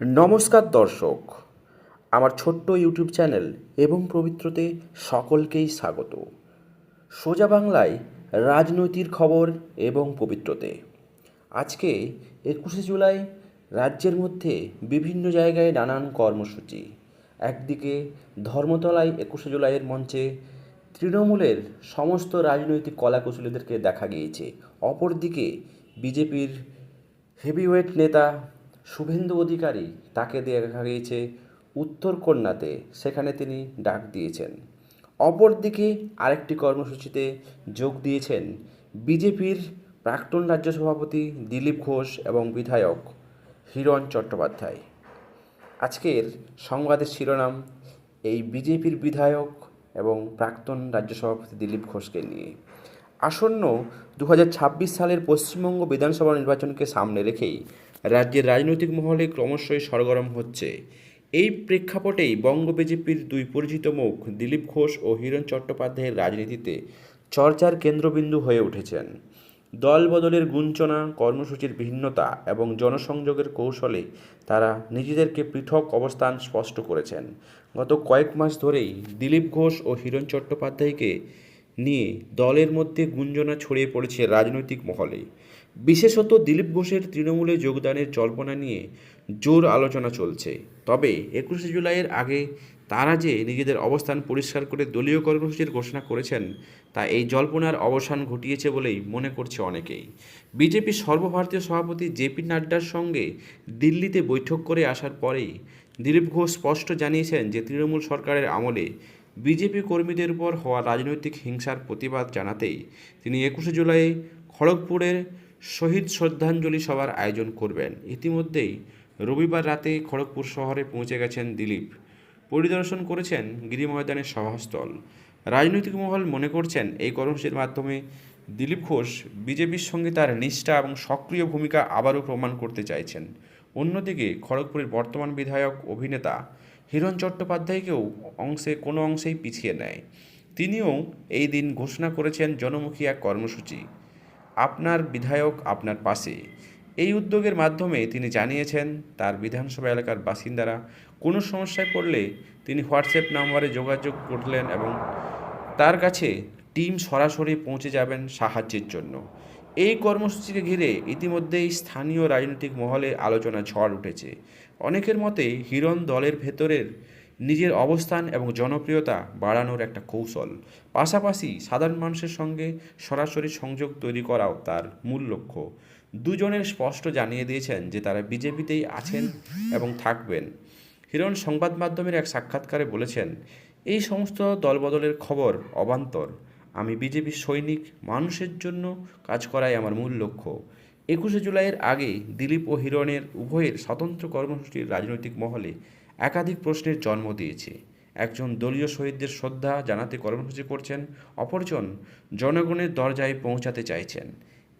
নমস্কার দর্শক, আমার ছোট্ট ইউটিউব চ্যানেল এবং পবিত্রতে সকলকেই স্বাগত। সোজা বাংলায় রাজনৈতিক খবর এবং পবিত্রতে। আজকে একুশে জুলাই, রাজ্যের মধ্যে বিভিন্ন জায়গায় নানান কর্মসূচি। একদিকে ধর্মতলায় একুশে জুলাইয়ের মঞ্চে তৃণমূলের সমস্ত রাজনৈতিক কলাকুশলীদেরকে দেখা গিয়েছে। অপরদিকে বিজেপির হেভিওয়েট নেতা শুভেন্দু অধিকারী তাকে দেখা গিয়েছে উত্তর কন্যাতে, সেখানে তিনি ডাক দিয়েছেন। অপরদিকে আরেকটি কর্মসূচিতে যোগ দিয়েছেন বিজেপির প্রাক্তন রাজ্য সভাপতি দিলীপ ঘোষ এবং বিধায়ক হিরণ চট্টোপাধ্যায়। আজকের সংবাদের শিরোনাম, এই বিজেপির বিধায়ক এবং প্রাক্তন রাজ্য সভাপতি দিলীপ ঘোষকে নিয়ে। আসন্ন দু হাজার ছাব্বিশ সালের পশ্চিমবঙ্গ বিধানসভা নির্বাচনকে সামনে রেখেই রাজ্যের রাজনৈতিক মহলে ক্রমশই সরগরম হচ্ছে। এই প্রেক্ষাপটেই বঙ্গ বিজেপির দুই পরিচিত মুখ দিলীপ ঘোষ ও হিরণ চট্টোপাধ্যায়ের রাজনীতিতে চর্চার কেন্দ্রবিন্দু হয়ে উঠেছেন। দল বদলের গুঞ্চনা, কর্মসূচির ভিন্নতা এবং জনসংযোগের কৌশলে তারা নিজেদেরকে পৃথক অবস্থান স্পষ্ট করেছেন। গত কয়েক মাস ধরেই দিলীপ ঘোষ ও হিরণ চট্টোপাধ্যায়কে নিয়ে দলের মধ্যে গুঞ্জনা ছড়িয়ে পড়েছে রাজনৈতিক মহলে। বিশেষত দিলীপ ঘোষের তৃণমূলে যোগদানের জল্পনা নিয়ে জোর আলোচনা চলছে। তবে একুশে জুলাইয়ের আগে তারা যে নিজেদের অবস্থান পরিষ্কার করে দলীয় কর্মসূচির ঘোষণা করেছেন, তা এই জল্পনার অবসান ঘটিয়েছে বলেই মনে করছে অনেকেই। বিজেপির সর্বভারতীয় সভাপতি জেপি নাড্ডার সঙ্গে দিল্লিতে বৈঠক করে আসার পরেই দিলীপ ঘোষ স্পষ্ট জানিয়েছেন যে তৃণমূল সরকারের আমলে বিজেপি কর্মীদের উপর হওয়া রাজনৈতিক হিংসার প্রতিবাদ জানাতেই তিনি একুশে জুলাই খড়গপুরের শহীদ শ্রদ্ধাঞ্জলি সভার আয়োজন করবেন। ইতিমধ্যেই রবিবার রাতে খড়গপুর শহরে পৌঁছে গেছেন দিলীপ। পরিদর্শন করেছেন গিরি ময়দানের সভাস্থল। রাজনৈতিক মহল মনে করছেন এই কর্মসূচির মাধ্যমে দিলীপ ঘোষ বিজেপির সঙ্গে তার নিষ্ঠা এবং সক্রিয় ভূমিকা আবারও প্রমাণ করতে চাইছেন। অন্যদিকে খড়গপুরের বর্তমান বিধায়ক, অভিনেতা হিরণ চট্টোপাধ্যায়কেও অংশে কোনো অংশেই পিছিয়ে নেয়। তিনিও এই দিন ঘোষণা করেছেন জনমুখী এক কর্মসূচি। আপনার বিধায়ক আপনার পাশে। এই উদ্যোগের মাধ্যমে তিনি জানিয়েছেন, তার বিধানসভা এলাকার বাসিন্দারা কোনো সমস্যায় পড়লে তিনি হোয়াটসঅ্যাপ নাম্বারে যোগাযোগ করলেন এবং তার কাছে টিম সরাসরি পৌঁছে যাবেন সাহায্যের জন্য। এই কর্মসূচিকে ঘিরে ইতিমধ্যেই স্থানীয় রাজনৈতিক মহলে আলোচনা ঝড় উঠেছে। অনেকের মতে হিরণ দলের ভেতরের নিজের অবস্থান এবং জনপ্রিয়তা বাড়ানোর একটা কৌশল। পাশাপাশি সাধারণ মানুষের সঙ্গে সরাসরি সংযোগ তৈরি করাও তার মূল লক্ষ্য। দুজনের স্পষ্ট জানিয়ে দিয়েছেন যে তারা বিজেপিতেই আছেন এবং থাকবেন। হিরণ সংবাদ মাধ্যমের এক সাক্ষাৎকারে বলেছেন, এই সমস্ত দলবদলের খবর অবান্তর। আমি বিজেপির সৈনিক মানুষের জন্য কাজ করাই আমার মূল লক্ষ্য। একুশে জুলাইয়ের আগে দিলীপ ও হিরণের উভয়ের স্বতন্ত্র কর্মসূচির রাজনৈতিক মহলে একাধিক প্রশ্নের জন্ম দিয়েছে। একজন দলীয় শহীদদের শ্রদ্ধা জানাতে কর্মসূচি করছেন, অপরজন জনগণের দরজায় পৌঁছাতে চাইছেন।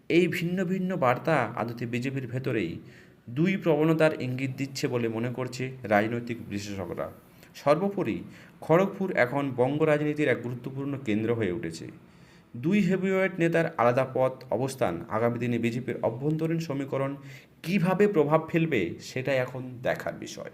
এই ভিন্ন ভিন্ন বার্তা আদতে বিজেপির ভেতরেই দুই প্রবণতার ইঙ্গিত দিচ্ছে বলে মনে করছে রাজনৈতিক বিশেষজ্ঞরা সর্বোপরি খড়গপুর এখন বঙ্গ রাজনীতির এক গুরুত্বপূর্ণ কেন্দ্র হয়ে উঠেছে। দুই হেভিওয়েট নেতার আলাদা পথ অবস্থান আগামী দিনে বিজেপির অভ্যন্তরীণ সমীকরণ কীভাবে প্রভাব ফেলবে সেটা এখন দেখার বিষয়।